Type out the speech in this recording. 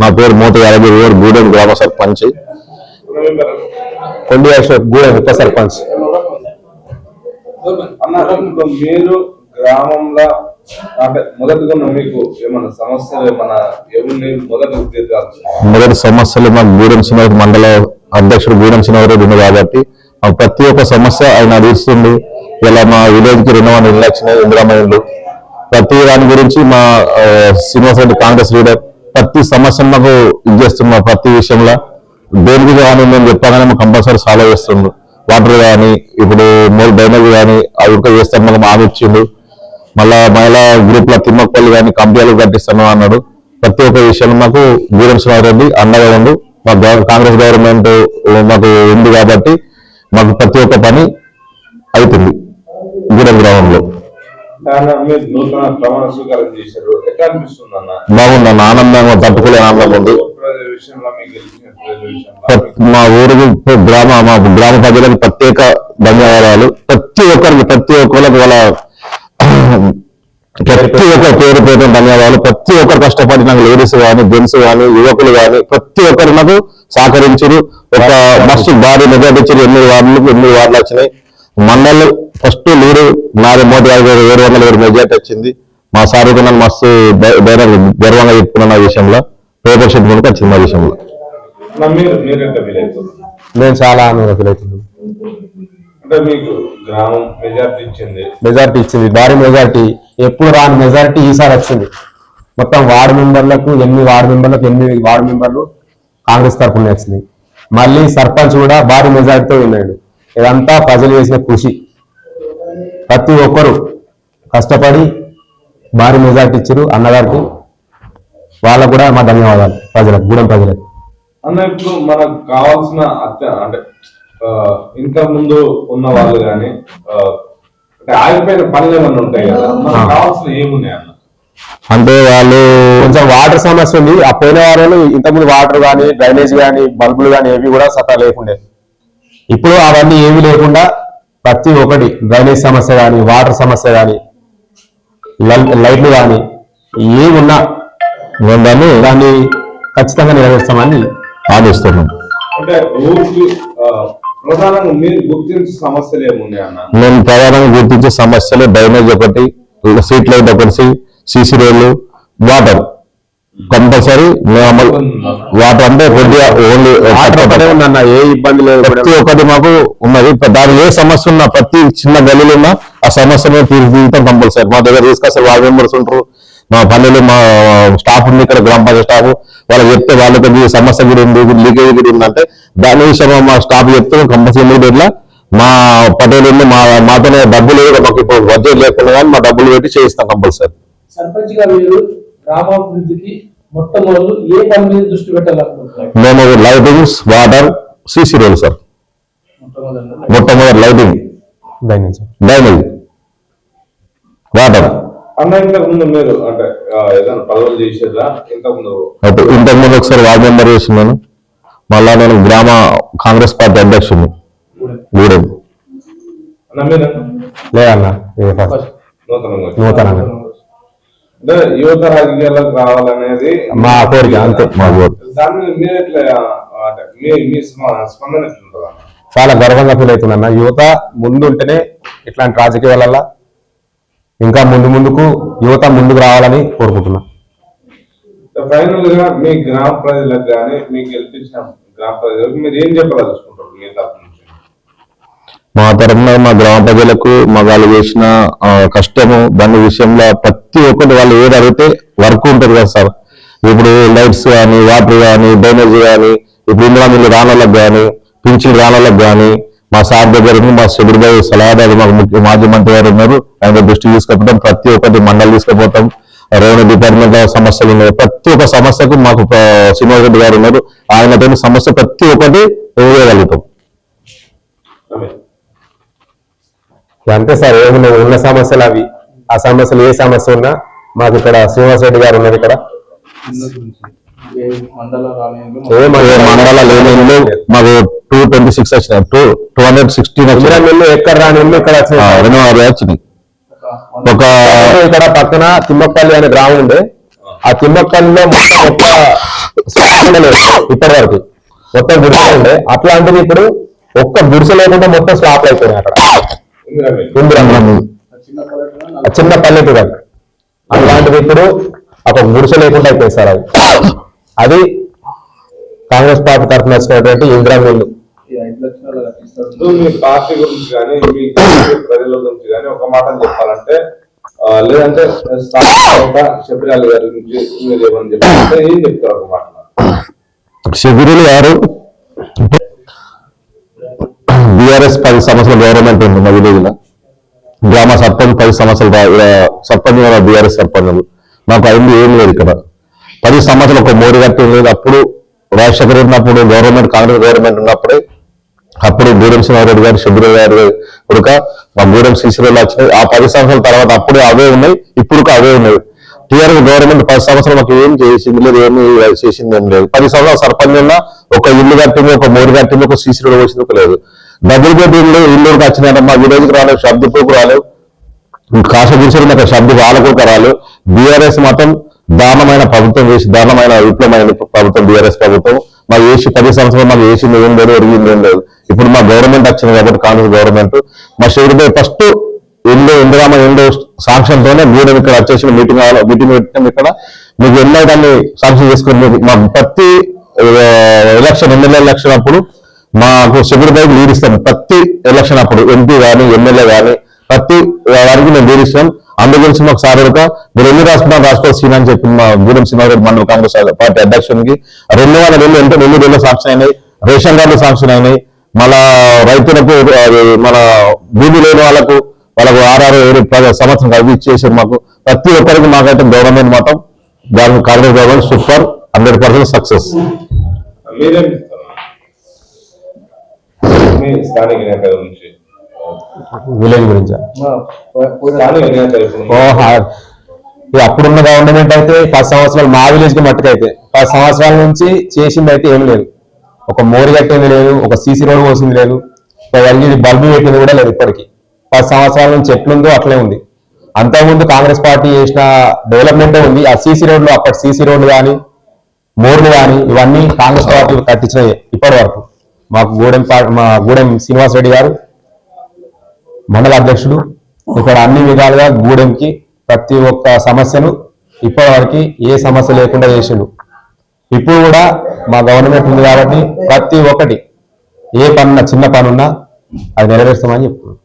నా పేరు మోతి యాదగిరి గారు గూడెం గ్రామ సర్పంచ్. కొండి అశోక్ గూడెం ఉప సర్పంచ్. మీరు గ్రామంలో మొదటిగా మీకు ఏమన్నా సమస్యలు ఏమన్నా ఎవరిని మొదటి మొదటి సమస్యలు మాకు గూడెం శ్రీనగర్ మండల అధ్యక్షుడు గూడెం శ్రీనగర్ ఉంది కాబట్టి ప్రతి ఒక్క సమస్య ఆయన తీరుస్తుంది ఇలా మా విలేజ్కి రెండు వచ్చినాయి ఇందిరామయ్యలు ప్రతి దాని గురించి మా ఆ, శ్రీనివాస్ రెడ్డి కాంగ్రెస్ లీడర్ ప్రతి సమస్యను మాకు ఇది చేస్తున్నా ప్రతి విషయంలో దేనికి కానీ మేము చెప్పగానే మాకు కంపల్సరీ సాల్వ్ చేస్తుండ్రు వాటర్ కానీ ఇప్పుడు మూడు డ్రైనేజ్ కానీ అవి ఇంకా చేస్తాను మాకు మాకు ఇచ్చిండు. మళ్ళా మహిళా గ్రూప్ల తిమ్మక్కలు కానీ కంపెనీలు కట్టిస్తాను అన్నాడు. ప్రతి ఒక్క విషయంలో మాకు గూడెం రెడ్డి అండగా ఉండు. మా కాంగ్రెస్ గవర్నమెంట్ మాకు ఉంది కాబట్టి మాకు ప్రతి ఒక్క పని అవుతుంది. గూడెం గ్రామంలో అన్న మీరు నూతన ప్రమాణ స్వీకారం చేశారు. ఎట్లా అనిపిస్తుంది అన్న బాగుంది అన్న ఆనందంగా తట్టుకోలేని ఆనందం ఉంది. మా ఊరికి గ్రామ మా గ్రామ ప్రజలకు ప్రత్యేక ధన్యవాదాలు. ప్రతి ఒక్కరికి ప్రతి ఒక్కరికి వాళ్ళ ప్రతి ఒక్కరి పేరు పేరు ధన్యవాదాలు. ప్రతి ఒక్కరు కష్టపడి నాకు లేడీస్ కానీ జెంట్స్ కానీ యువకులు కానీ ప్రతి ఒక్కరు నాకు సహకరించారు ఒక మస్తు భారీ మెజార్టీ ఇచ్చారు ఎనిమిది వార్డులకు ఎనిమిది వార్డులు వచ్చినాయి. మండల్ ఫస్ట్ లీడు నాది మోటి యాభై ఏడు వందల ఏడు మెజార్టీ వచ్చింది. మా సార్ నన్ను మస్తు గర్వంగా చెప్పుకున్నాను ఆ విషయంలో. పేపర్ షీట్ కూడా వచ్చింది ఆ విషయంలో. ఫీల్ నేను చాలా ఆనందం అవుతున్నాను. మెజార్టీ ఇచ్చింది. మెజార్టీ ఇచ్చింది. భారీ మెజార్టీ. ఎప్పుడు రాని మెజార్టీ ఈసారి వచ్చింది. మొత్తం వార్డు మెంబర్లకు ఎనిమిది వార్డు మెంబర్లకు ఎనిమిది వార్డు మెంబర్లు కాంగ్రెస్ తరఫున వచ్చింది మళ్ళీ సర్పంచ్ కూడా భారీ మెజార్టీతో విన్నాడు ఇదంతా ప్రజలు చేసిన కృషి. ప్రతి ఒక్కరు కష్టపడి భారీ మెజార్టీ ఇచ్చారు అన్నగారికి. వాళ్ళకు కూడా మా ధన్యవాదాలు ప్రజలకు గూడెం ప్రజలకు. అన్న ఇప్పుడు మనకు కావాల్సిన అత్య అంటే ఇంత ముందు ఉన్న వాళ్ళు కానీ అంటే ఆగిపోయిన పనులు ఏమన్నా ఉంటాయి కదా? మనకు కావాల్సిన ఏమున్నాయి అన్న? అంటే వాళ్ళు కొంచెం వాటర్ సమస్య ఉంది. ఆ పోయిన వారంలో ఇంతకుముందు వాటర్ కానీ డ్రైనేజ్ కానీ బల్బులు కానీ ఏవి కూడా సతా లేకుండే. ఇప్పుడు అవన్నీ ఏమీ లేకుండా ప్రతి ఒక్కటి డ్రైనేజ్ సమస్య కానీ వాటర్ సమస్య కానీ లైట్లు కానీ ఏమున్నా మేము దాన్ని దాన్ని ఖచ్చితంగా నెరవేర్స్తామని ఆదిస్తున్నాం అంటే ఊరికి ఆ, ప్రధానంగా మీరు గుర్తించే సమస్యలు ఏమున్నాయి అన్న? మేము ప్రధానంగా గుర్తించే సమస్యలు డ్రైనేజ్ ఒకటి స్ట్రీట్ లైట్ ఒకటి సీసీ రోడ్లు వాటర్. కంపల్సరీ మేము అమలు వాటర్ అంటే కొద్దిగా ఓన్లీ ఏ ఇబ్బంది లేదు ప్రతి ఒక్కటి మాకు ఉన్నది. దాని ఏ సమస్య ఉన్నా ప్రతి చిన్న గల్లీలో ఉన్నా ఆ సమస్య మేము తీర్చి తీరుతాం కంపల్సరీ. మా దగ్గర తీసుకొస్తారు వార్డు మెంబర్స్ ఉంటారు. మా పల్లెలు మా స్టాఫ్ ఉంది ఇక్కడ గ్రామ పంచాయతీ స్టాఫ్. వాళ్ళకి చెప్తే వాళ్ళకి ఈ సమస్య కూడా ఉంది లీకేజ్ కూడా ఉందంటే దాని విషయంలో మా స్టాఫ్ చెప్తే కంపల్సరీ ఇమీడియట్లా మా పటేల్ ఉంది మా మాతోనే డబ్బులు మాకు ఇప్పుడు బడ్జెట్ లేకుండా కానీ మా డబ్బులు పెట్టి చేయిస్తాం కంపల్సరీ. సర్పంచ్ గారు మీరు గ్రామాభివృద్ధికి మొట్టమొదలు ఏ పని మీద దృష్టి పెట్టాలనుకుంటున్నారు? మేము lightings water CC road sir. మొట్టమొదటి లైటింగ్. డ్రైనేజ్ వాటర్ అన్న ఇంతకు ముందు మీరు అంటే ఏదైనా పదవులు చేసేదా? ఇంతకు ముందు? ఇంతకు ముందు ఒకసారి వార్డు మెంబర్ చేస్తున్నాను మళ్ళా నేను గ్రామ కాంగ్రెస్ పార్టీ అధ్యక్షుడిని. గూడెం. లేదన్న. నూతనంగా. అంటే యువత రాజకీయాలకు రావాలనేది మా కోరిక అంతే మా ఊరు దాని మీద మీరు ఎట్లా ఆ, అంటే మీ మీ స్ప- స్పందన ఎట్లుంటుంది చాలా గర్వంగా ఫీల్ అవుతుందన్న యువత ముందు ఉంటేనే ఇట్లాంటి రాజకీయాలలో ఇంకా ముందు ముందుకు యువత ముందుకు రావాలని కోరుకుంటున్నా. ఫైనల్గా మీ గ్రామ ప్రజలకు కానీ మీకు గెలిపించిన గ్రామ ప్రజలకు మీరు ఏం చెప్పదలుచుకుంటారు మీ తరఫు నుంచి? మా తరఫున మా గ్రామ ప్రజలకు మా వాళ్ళు చేసిన కష్టము దాని విషయంలో ప్రతి ఒక్కటి వాళ్ళు ఏది అడిగితే వర్క్ ఉంటుంది కదా సార్. ఇప్పుడు లైట్స్ కానీ వాటర్ కానీ డ్రైనేజ్ కానీ ఇప్పుడు ఇందులో మీరు రానోళ్ళకి కానీ పింఛన్ రానోళ్ళకి కానీ మా సార్ దగ్గర మా సెక్రటరీ సలహాదారు మాకు ముఖ్య మాజీ మంత్రి గారు ఉన్నారు. ఆయన దృష్టికి తీసుకుపోతాం. ప్రతి ఒక్కటి మండలి తీసుకుపోతాం. రెవెన్యూ డిపార్ట్మెంట్ సమస్యలు ఉన్నాయి. ప్రతి ఒక్క సమస్యకు మాకు సినిమా శ్రీనివాస్ రెడ్డి గారు ఉన్నారు. ఆయనతో సమస్య ప్రతి ఒక్కటి వేయగలుగుతాం అంతే సార్ ఏమి ఉన్న సమస్యలు అవి. ఆ సమస్యలు ఏ సమస్య ఉన్నా మాకు ఇక్కడ శ్రీనివాస్ రెడ్డి గారు ఉన్నారు ఇక్కడ. మాకు టూ ట్వంటీ సిక్స్ వచ్చినాయి two two hundred sixteen Indira వచ్చినాయి మిల్లు ఎక్కడ రాని ఇక్కడ రెండు వచ్చినాయి. ఒక ఇక్కడ పక్కన తిమ్మపల్లి అనే గ్రామం ఉండే ఆ లేదు ఇప్పటి వరకు మొత్తం గుడిసె ఉండే అట్లాంటిది ఇప్పుడు ఒక్క గుడిసె లేకుండా మొత్తం స్లాప్ అయిపోయినాయి అక్కడ. ఇందిరమ్మ ఆ చిన్న పల్లెటూరు అది అలాంటిది ఇప్పుడు ఒక గుడిసె లేకుండా అయిపోయింది సార్ అది. అది కాంగ్రెస్ పార్టీ తరఫున వచ్చినటువంటి ఇందిరామిల్లు ముందు మీ పార్టీ గురించి కానీ మీ ప్రజల గురించి కానీ ఒక మాట చెప్పాలంటే లేదంటే శబరిలాల్ గారి గురించి మీరు ఏమని చెప్పాలంటే ఏం చెప్తారు ఒక మాట? శబిరులు గారు బీఆర్ఎస్ పది సంవత్సరాల గవర్నమెంట్ ఉంది మా విలేజ్లో గ్రామ సర్పంచ్ పది సంవత్సరాలు సర్పంచ్ బీఆర్ఎస్ సర్పంచ్ నాకు అయింది ఏం లేదు ఇక్కడ. పది సంవత్సరాలు ఒక మోడీ గట్టి లేదు అప్పుడు రాజశేఖర్ ఉన్నప్పుడు గవర్నమెంట్ కాంగ్రెస్ గవర్నమెంట్ ఉన్నప్పుడే అప్పుడు గూడెం సింహారెడ్డి గారు శబిరు గారు కొడుక మా గూడెం శ్రీశ్వరులు వచ్చినాయి. ఆ పది సంవత్సరాల తర్వాత అప్పుడే అవే ఉన్నాయి. ఇప్పుడు అవే ఉన్నాయి. టీఆర్ఎస్ గవర్నమెంట్ పది సంవత్సరాలు మాకు ఏం చేసింది లేదు ఏమి చేసింది ఏం లేదు. పది సంవత్సరాలు సర్పంచ్ ఒక ఇల్లు కట్టింది ఒక మోరు కట్టింది ఒక సీసీ వచ్చింది ఒక లేదు. డబుల్ బెడ్ ఇల్లు ఇల్లు వచ్చినాయంటే మా విలేజ్కి రాలేదు శబ్దపోకు రాలేదు. కాశ గురిసెలు నాకు శబ్ద వాళ్ళకు రాలేదు. బీఆర్ఎస్ మాత్రం దారుణమైన ప్రభుత్వం చేసి దారుణమైన విప్లవమైన ప్రభుత్వం బీఆర్ఎస్ ప్రభుత్వం. మాకు ఏసీ పది సంవత్సరాలు మాకు ఏసీ ఏం లేదు ఎరిగింది ఏం లేదు. ఇప్పుడు మా గవర్నమెంట్ వచ్చింది కాబట్టి కాంగ్రెస్ గవర్నమెంట్. మా షేరుపై ఫస్ట్ ఎన్నో ఇందిరామ ఎన్నో సాంక్షన్ తోనే గూడెం ఇక్కడ వచ్చేసిన మీటింగ్ మీటింగ్ పెట్టినాం ఇక్కడ. మీకు ఎన్నో దాన్ని సాంక్షన్ చేసుకుని మా ప్రతి ఎలక్షన్ ఎమ్మెల్యే ఎలక్షన్ అప్పుడు మాకు సెక్యూరిటీ బైక్ లీడ్ ఇస్తాను ప్రతి ఎలక్షన్ అప్పుడు ఎంపీ కానీ ఎమ్మెల్యే కానీ ప్రతి వారికి మేము లీడ్ ఇస్తాం. అందు గురించి మాకు సార్ ఒక మీరు ఎన్ని రాసుకున్నారు రాసుకోవాలి సీన్ అని చెప్పి మా గూడెం సింహారెడ్డి మండల కాంగ్రెస్ పార్టీ అధ్యక్షునికి రెండు వేల రెండు ఎంత రెండు రెండు సాంక్షన్ అయినాయి. రేషన్ కార్డులు సాంక్షన్ అయినాయి. మళ్ళా రైతులకు మన భూమి లేని వాళ్ళకు వాళ్ళకు ఆర్ఆర్ ఏడు పది సంవత్సరం అవి ఇచ్చేసారు మాకు. ప్రతి ఒక్కరికి మాకైతే గవర్నమెంట్ మాత్రం దాని Congress government super hundred percent success. మీ స్థానిక నేత గురించి విలేజ్ గురించి? స్థానిక ఇప్పుడు అప్పుడున్న గవర్నమెంట్ అయితే పది సంవత్సరాలు మా విలేజ్కి మట్టుకైతే పది సంవత్సరాల నుంచి చేసింది అయితే ఏం లేదు. ఒక మోరు కట్టింది లేదు ఒక సీసీ రోడ్ పోసింది లేదు ఒక ఎల్ఈడి బల్బు పెట్టింది కూడా లేదు ఇప్పటికి. పది సంవత్సరాల నుంచి ఎట్లుందో అట్లే ఉంది. అంతకుముందు కాంగ్రెస్ పార్టీ చేసిన డెవలప్మెంటే ఉంది. ఆ సీసీ రోడ్లు అప్పటి సీసీ రోడ్లు కానీ మోర్లు కానీ ఇవన్నీ కాంగ్రెస్ పార్టీ కట్టించినాయి ఇప్పటి వరకు. మాకు గూడెం మా గూడెం శ్రీనివాస్ రెడ్డి గారు మండల అధ్యక్షుడు. ఇక్కడ అన్ని విధాలుగా గూడెంకి ప్రతి ఒక్క సమస్యను ఇప్పటివరకు ఏ సమస్య లేకుండా చేసిండు. ఇప్పుడు కూడా మా గవర్నమెంట్ ఉంది కాబట్టి ప్రతి ఒక్కటి ఏ పనున్నా చిన్న పనున్నా అది నెరవేరుస్తామని చెప్తున్నాను